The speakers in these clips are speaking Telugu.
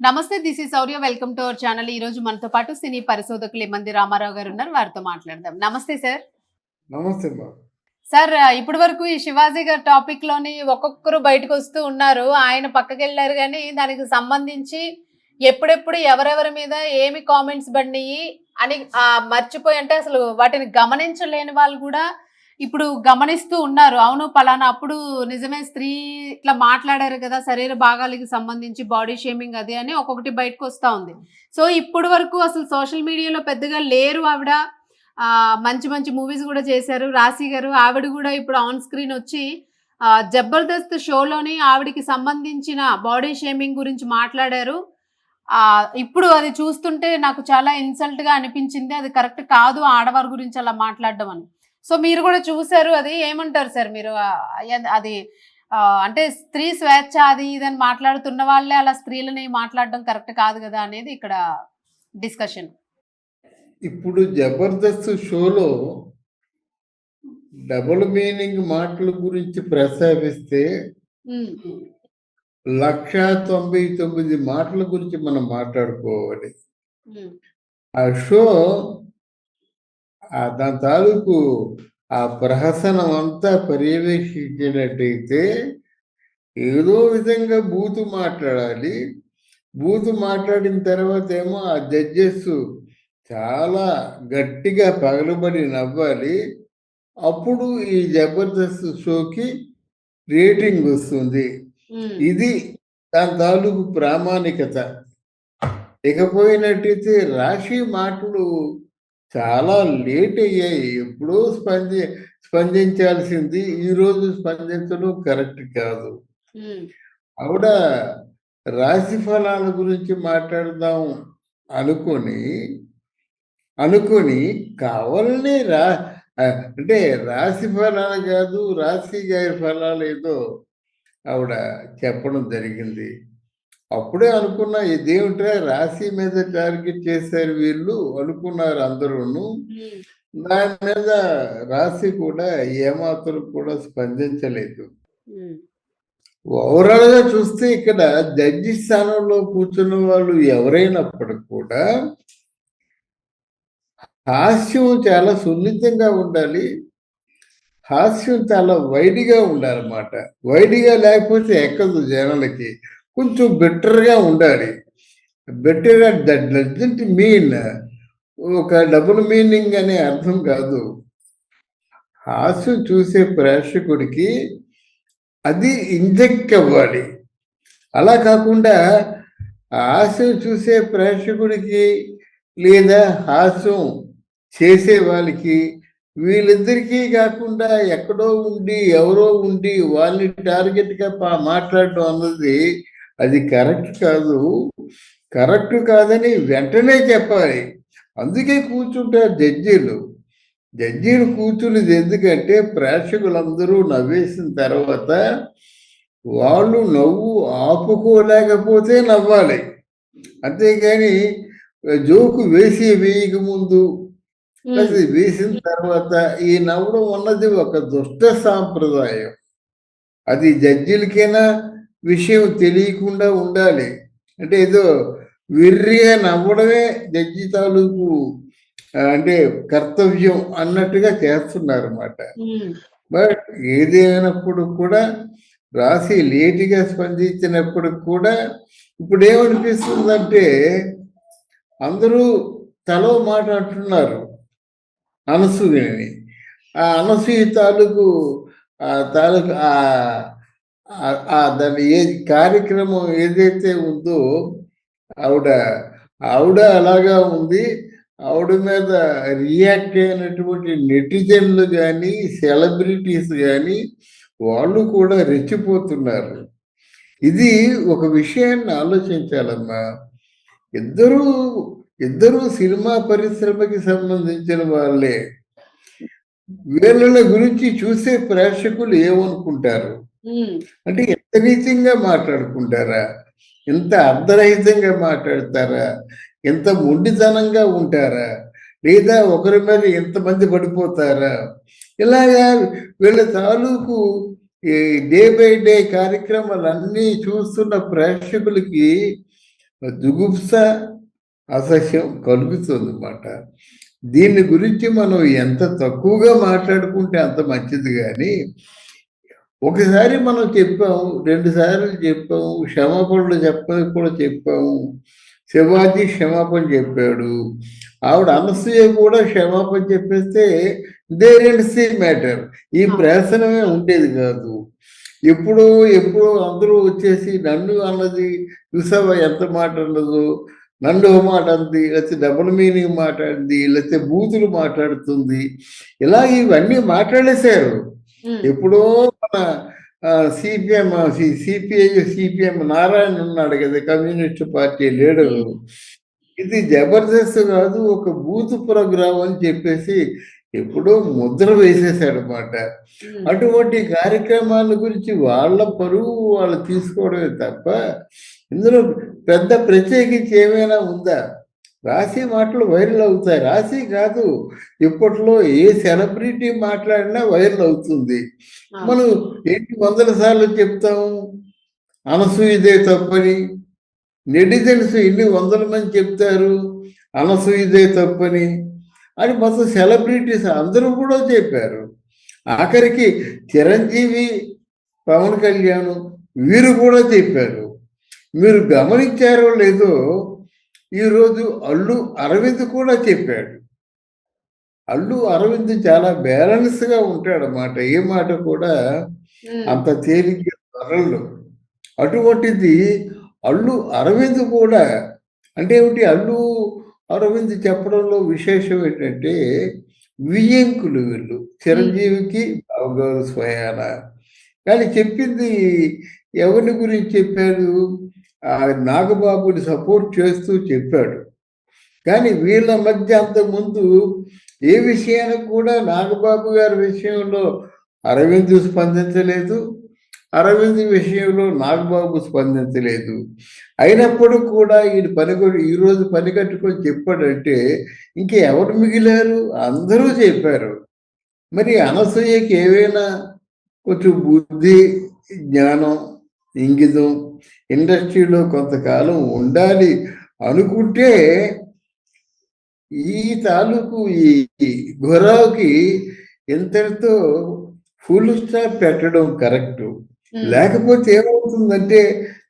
నమస్తే this is Sourya welcome to our channel. ఈ రోజు మనతో పాటు సినీ పరిశోధకులు ఇమ్మంది రామారావు గారు ఉన్నారు వారితో మాట్లాడదాం. నమస్తే సార్. నమస్తే సార్ ఇప్పటి వరకు ఈ శివాజీ గారి టాపిక్లోని ఒక్కొక్కరు బయటకు వస్తూ ఉన్నారు. ఆయన పక్కకి వెళ్ళారు కానీ దానికి సంబంధించి ఎప్పుడెప్పుడు ఎవరెవరి మీద ఏమి కామెంట్స్ పడినాయి అని మర్చిపోయి అంటే అసలు వాటిని గమనించలేని వాళ్ళు కూడా ఇప్పుడు గమనిస్తూ ఉన్నారు. అవును పలానా అప్పుడు నిజమే స్త్రీ ఇట్లా మాట్లాడారు కదా శరీర భాగాలకి సంబంధించి బాడీ షేమింగ్ అది అని ఒక్కొక్కటి బయటకు వస్తూ ఉంది. సో ఇప్పుడు వరకు అసలు సోషల్ మీడియాలో పెద్దగా లేరు ఆవిడ. మంచి మంచి మూవీస్ కూడా చేశారు. రాశి గారు ఆవిడ కూడా ఇప్పుడు ఆన్ స్క్రీన్ వచ్చి జబర్దస్త్ షోలోని ఆవిడకి సంబంధించిన బాడీ షేమింగ్ గురించి మాట్లాడారు. ఇప్పుడు అది చూస్తుంటే నాకు చాలా ఇన్సల్ట్గా అనిపించింది. అది కరెక్ట్ కాదు ఆడవారి గురించి అలా మాట్లాడడం అని. సో మీరు కూడా చూసారు అది ఏమంటారు సార్ మీరు? అది అంటే స్త్రీ స్వేచ్ఛ అది ఇదని మాట్లాడుతున్న వాళ్ళే అలా స్త్రీలని మాట్లాడడం కరెక్ట్ కాదు కదా అనేది ఇక్కడ డిస్కషన్. ఇప్పుడు జబర్దస్త్ షోలో డబుల్ మీనింగ్ మాటల గురించి ప్రస్తావిస్తే లక్ష తొంభై తొమ్మిది మాటల గురించి మనం మాట్లాడుకోవాలి. ఆ షో దాని తాలూకు ఆ ప్రహసనం అంతా పర్యవేక్షించినట్టయితే ఏదో విధంగా బూతు మాట్లాడాలి. బూతు మాట్లాడిన తర్వాత ఏమో ఆ జడ్జెస్ చాలా గట్టిగా పగలబడి నవ్వాలి. అప్పుడు ఈ జబర్దస్త్ షోకి రేటింగ్ వస్తుంది. ఇది దాని తాలూకు ప్రామాణికత. ఇకపోయినట్టయితే రాశి మాటలు చాలా లేట్ అయ్యాయి. ఎప్పుడో స్పంది స్పందించాల్సింది ఈ రోజు స్పందించడం కరెక్ట్ కాదు. ఆవిడ రాశి ఫలాల గురించి మాట్లాడదాం అనుకొని అనుకొని కావాలని రా అంటే రాశి ఫలాలు కాదు రాశి గారి ఫలాలు ఏదో ఆవిడ చెప్పడం జరిగింది. అప్పుడే అనుకున్నా ఇదేమిట్రా రాశి మీద టార్గెట్ చేశారు వీళ్ళు అనుకున్నారు అందరూను. దాని మీద రాశి కూడా ఏమాత్రం కూడా స్పందించలేదు. ఓవరాల్గా చూస్తే ఇక్కడ జడ్జి స్థానంలో కూర్చున్న వాళ్ళు ఎవరైనప్పటికి కూడా హాస్యం చాలా సున్నితంగా ఉండాలి. హాస్యం చాలా వైడిగా ఉండాలన్నమాట. వైడిగా లేకపోతే ఎక్కదు జనాలకి. కొంచెం బెటర్గా ఉండాలి. బెటర్గా దట్ డజంట్ మీన్ ఒక డబుల్ మీనింగ్ అనే అర్థం కాదు. హాస్యం చూసే ప్రేక్షకుడికి అది ఇంజెక్ట్ అవ్వాలి. అలా కాకుండా హాస్యం చూసే ప్రేక్షకుడికి లేదా హాస్యం చేసే వాళ్ళకి వీళ్ళిద్దరికీ కాకుండా ఎక్కడో ఉండి ఎవరో ఉండి వాళ్ళని టార్గెట్గా మాట్లాడటం అన్నది అది కరెక్ట్ కాదు. కరెక్ట్ కాదని వెంటనే చెప్పాలి. అందుకే కూర్చుంటారు జడ్జీలు. జడ్జీలు కూర్చునేది ఎందుకంటే ప్రేక్షకులందరూ నవ్వేసిన తర్వాత వాళ్ళు నవ్వు ఆపుకోలేకపోతే నవ్వాలి. అంతేగాని జోకు వేసి వేయక ముందు ప్లస్ వేసిన తర్వాత ఈ నవ్వడం ఉన్నది ఒక దుష్ట సాంప్రదాయం. అది జడ్జిలకైనా విషయం తెలియకుండా ఉండాలి. అంటే ఏదో విర్రిగా నవ్వడమే జడ్జి తాలూకు అంటే కర్తవ్యం అన్నట్టుగా చేస్తున్నారు అన్నమాట బట్ ఏదేమైనప్పుడు కూడా రాసి లేటుగా స్పందించినప్పుడు కూడా ఇప్పుడు ఏమనిపిస్తుందంటే అందరూ తలో మాట అంటున్నారు అనసూయని. ఆ అనసూయ తాలూకు ఆ తాలూకు ఆ దాని ఏ కార్యక్రమం ఏదైతే ఉందో ఆవిడ ఆవిడ అలాగా ఉంది. ఆవిడ మీద రియాక్ట్ అయినటువంటి నెటిజన్లు కానీ సెలబ్రిటీస్ కానీ వాళ్ళు కూడా రెచ్చిపోతున్నారు. ఇది ఒక విషయాన్ని ఆలోచించాలమ్మా. ఇద్దరు ఇద్దరు సినిమా పరిశ్రమకి సంబంధించిన వాళ్ళే. వీళ్ళ గురించి చూసే ప్రేక్షకులు ఏమనుకుంటారు? అంటే ఎంత నీచంగా మాట్లాడుకుంటారా? ఎంత అర్ధరహితంగా మాట్లాడతారా? ఎంత మొండితనంగా ఉంటారా? లేదా ఒకరి మీద ఎంతమంది పడిపోతారా? ఇలాగా వీళ్ళ తాలూకు డే బై డే కార్యక్రమాలన్నీ చూస్తున్న ప్రేక్షకులకి జుగుప్స అసహ్యం కలుగుతుంది అన్నమాట దీని గురించి మనం ఎంత తక్కువగా మాట్లాడుకుంటే అంత మంచిది కానీ ఒకసారి మనం చెప్పాము రెండు సార్లు చెప్పాము క్షమాపణలు చెప్పని కూడా చెప్పాము శివాజీ క్షమాపణ చెప్పాడు. ఆవిడ అనసూయ కూడా క్షమాపణ చెప్పేస్తే దేరెండ్సీ మ్యాటర్. ఈ ప్రహసనమే ఉండేది కాదు. ఎప్పుడు ఎప్పుడు అందరూ వచ్చేసి నన్ను అన్నది చూసావా ఎంత మాట అన్నదో? నన్ను మాట అంది లేకపోతే డబుల్ మీనింగ్ మాట్లాడింది లేకపోతే బూతులు మాట్లాడుతుంది. ఇలా ఇవన్నీ మాట్లాడేశారు. ఎప్పుడో మన సిపిఎం సిపిఐ సిపిఎం నారాయణ ఉన్నాడు కదా కమ్యూనిస్ట్ పార్టీ లీడరు. ఇది జబర్దస్త్ కాదు ఒక బూత్ ప్రోగ్రామ్ అని చెప్పేసి ఎప్పుడో ముద్ర వేసేసాడు అనమాట అటువంటి కార్యక్రమాల గురించి వాళ్ళ పరువు వాళ్ళు తీసుకోవడమే తప్ప ఇందులో పెద్ద ప్రత్యేకించి ఏమైనా ఉందా? రాసి మాటలు వైరల్ అవుతాయి. రాసి కాదు ఇప్పట్లో ఏ సెలబ్రిటీ మాట్లాడినా వైరల్ అవుతుంది. మనం ఎన్ని వందల సార్లు చెప్తాము అనసూయదే తప్పని. నెటిజన్స్ ఎన్ని వందల మంది చెప్తారు అనసూయదే తప్పని అని మొత్తం సెలబ్రిటీస్ అందరూ కూడా చెప్పారు. ఆఖరికి చిరంజీవి పవన్ కళ్యాణ్ వీరు కూడా చెప్పారు. మీరు గమనించారో లేదో ఈరోజు అల్లు అరవింద్ కూడా చెప్పాడు. అల్లు అరవింద్ చాలా బ్యాలెన్స్గా ఉంటాడన్నమాట. ఏ మాట కూడా అంత తేలిక ధరలు అటువంటిది అల్లు అరవింద్ కూడా అంటే ఏమిటి? అల్లు అరవింద్ చెప్పడంలో విశేషం ఏంటంటే వియ్యంకులు వీళ్ళు. చిరంజీవికి బావగారు స్వయాన. కానీ చెప్పింది ఎవరి గురించి చెప్పాడు? ఆ నాగబాబుని సపోర్ట్ చేస్తూ చెప్పాడు. కానీ వీళ్ళ మధ్య అంతకుముందు ఏ విషయానికి కూడా నాగబాబు గారి విషయంలో అరవింద్ స్పందించలేదు. అరవింద్ విషయంలో నాగబాబు స్పందించలేదు. అయినప్పుడు కూడా ఈయన పని ఈరోజు పని కట్టుకొని చెప్పాడంటే ఇంకెవరు మిగిలారు? అందరూ చెప్పారు. మరి అనసూయకి ఏవైనా కొంచెం బుద్ధి జ్ఞానం ఇంగితం ఇండస్ట్రీలో కొంతకాలం ఉండాలి అనుకుంటే ఈ తాలూకు ఈ గుర్రావుకి ఎంతటితో ఫుల్ స్టాప్ పెట్టడం కరెక్ట్ ఉమ్, లేకపోతే ఏమవుతుందంటే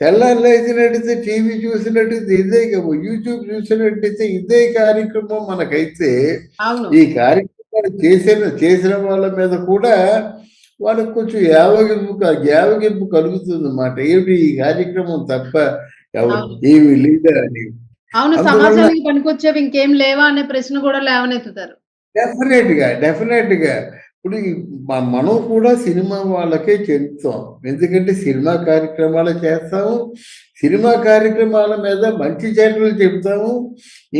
తెల్లారు లేచినట్టయితే టీవీ చూసినట్టయితే ఇదే యూట్యూబ్ చూసినట్టయితే ఇదే కార్యక్రమం మనకైతే ఈ కార్యక్రమాలు చేసిన చేసిన వాళ్ళ మీద కూడా వాళ్ళకి కొంచెం యావగింపు యావగింపు కలుగుతుంది అన్నమాట ఏమిటి ఈ కార్యక్రమం తప్ప. ఏమి లేదా అని? అవును సమాజానికి పనికొచ్చేవి ఇంకేం లేవా అనే ప్రశ్న కూడా లేవనెత్తుతారు. డెఫినెట్గా డెఫినెట్గా ఇప్పుడు మనం కూడా సినిమా వాళ్ళకే చెందుతాం. ఎందుకంటే సినిమా కార్యక్రమాలు చేస్తాము. సినిమా కార్యక్రమాల మీద మంచి చెడ్డలు చెప్తాము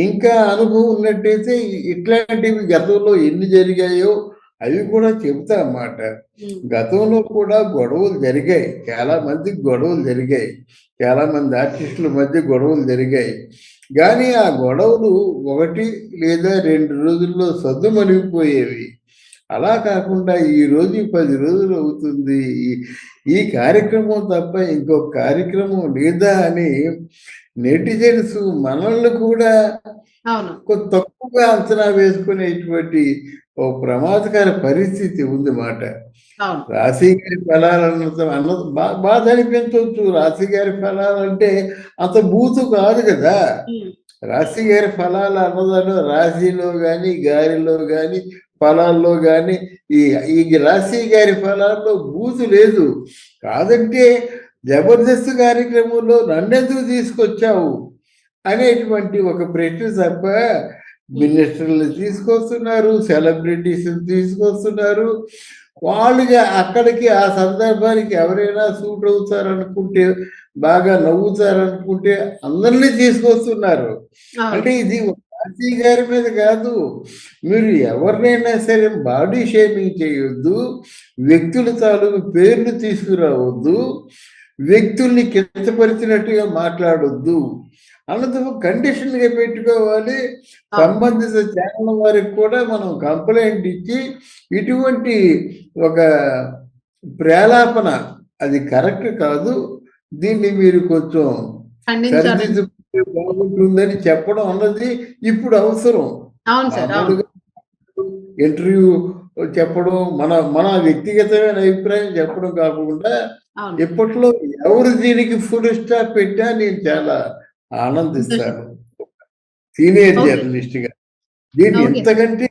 ఇంకా అనుభవం ఉన్నట్టయితే ఇట్లాంటివి గతంలో ఎన్ని జరిగాయో అవి కూడా చెబుతాం అన్నమాట ఉమ్, గతంలో కూడా గొడవలు జరిగాయి. చాలా మందికి గొడవలు జరిగాయి. చాలా మంది ఆర్టిస్టుల మధ్య గొడవలు జరిగాయి. కానీ ఆ గొడవలు ఒకటి లేదా రెండు రోజుల్లో సద్దుమణిగిపోయేవి. అలా కాకుండా ఈ రోజు పది రోజులు అవుతుంది. ఈ- కార్యక్రమం తప్ప ఇంకొక కార్యక్రమం లేదా అని నెటిజన్స్ మనల్ని కూడా తక్కువగా అంచనా వేసుకునేటువంటి ఓ ప్రమాదకర పరిస్థితి ఉంది మాట. రాశి గారి ఫలాలను అన్న బా- బాధ అనిపించవచ్చు రాశి గారి ఫలాలంటే అంత బూతు కాదు కదా. రాశి గారి ఫలాలు అన్నదాలు రాశిలో కానీ గారిలో కానీ ఫలాల్లో కానీ ఈ ఈ రాశి గారి ఫలాల్లో బూతు లేదు. కాదంటే జబర్దస్త్ కార్యక్రమంలో నన్నెందుకు తీసుకొచ్చావు? అనేటువంటి ఒక ప్రశ్న తప్ప మినిస్టర్లు తీసుకొస్తున్నారు సెలబ్రిటీస్ తీసుకొస్తున్నారు. వాళ్ళుగా అక్కడికి ఆ సందర్భానికి ఎవరైనా సూట్ అవుతారనుకుంటే బాగా నవ్వుతారనుకుంటే అందరినీ తీసుకొస్తున్నారు. అంటే ఇది గాంధీ గారి మీద కాదు. మీరు ఎవరినైనా సరే బాడీ షేమింగ్ చేయొద్దు వ్యక్తుల తాలూకు పేర్లు తీసుకురావద్దు వ్యక్తుల్ని కించపరిచినట్టుగా మాట్లాడొద్దు. అన్నది కండిషన్గా పెట్టుకోవాలి. సంబంధిత ఛానల్ వారికి కూడా మనం కంప్లైంట్ ఇచ్చి ఇటువంటి ఒక ప్రేలాపన అది కరెక్ట్ కాదు. దీన్ని మీరు కొంచెం ఖండించాలి. సరిదిద్దు బాగుంటుందని చెప్పడం అన్నది ఇప్పుడు అవసరం. ఇంటర్వ్యూ చెప్పడం మన మన వ్యక్తిగతమైన అభిప్రాయం చెప్పడం కాకుండా ఇప్పట్లో ఎవరు దీనికి ఫుల్ స్టాప్ పెట్టా నేను చాలా ఆనందిస్తాను. సీనియర్. జర్నలిస్ట్గా దీన్ని. ఎంతకంటే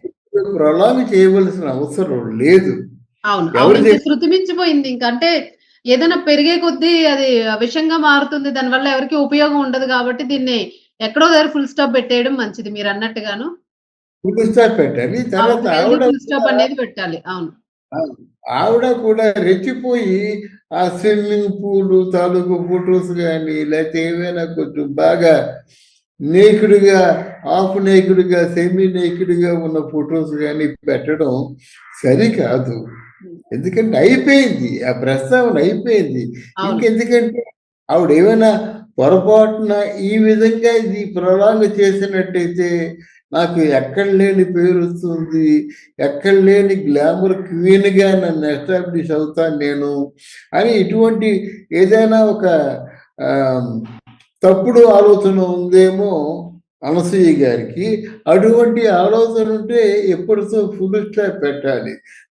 ప్రొలాంగ్ చేయవలసిన అవసరం లేదు. అవును. ఎవరు అవును ఇంకా చేసి- శృతి మించిపోయింది ఇంకా అంటే ఏదైనా పెరిగే కొద్దీ అది విషంగా మారుతుంది. దానివల్ల ఎవరికి ఉపయోగం ఉండదు కాబట్టి దీన్ని ఎక్కడో దగ్గర ఫుల్ స్టాప్ పెట్టేయడం మంచిది. మీరు అన్నట్టుగాను. ఫుల్ స్టాప్ పెట్టాలి. తర్వాత ఫుల్ స్టాప్ అనేది పెట్టాలి. అవును. ఆవిడ కూడా రెచ్చిపోయి ఆ స్విమ్మింగ్ పూల్ తాలూకు ఫొటోస్ కానీ లేకపోతే ఏమైనా కొంచెం బాగా నేకుడుగా హాఫ్ నేకుడుగా సెమీ నేకుడుగా ఉన్న ఫొటోస్ కానీ పెట్టడం సరికాదు. ఎందుకంటే అయిపోయింది ఆ ప్రస్తావన అయిపోయింది. ఇంకెందుకంటే ఆవిడ ఏమైనా పొరపాటున ఈ విధంగా ఇది ప్రొలాంగ్ చేసినట్టయితే నాకు ఎక్కడ లేని పేరు వస్తుంది ఎక్కడ లేని గ్లామర్ క్వీన్గా నన్ను ఎస్టాబ్లిష్ అవుతాను నేను అని ఇటువంటి ఏదైనా ఒక తప్పుడు ఆలోచన ఉందేమో అనసూయ గారికి. అటువంటి ఆలోచన ఉంటే ఎప్పటితో ఫుల్ స్టాప్ పెట్టాలి.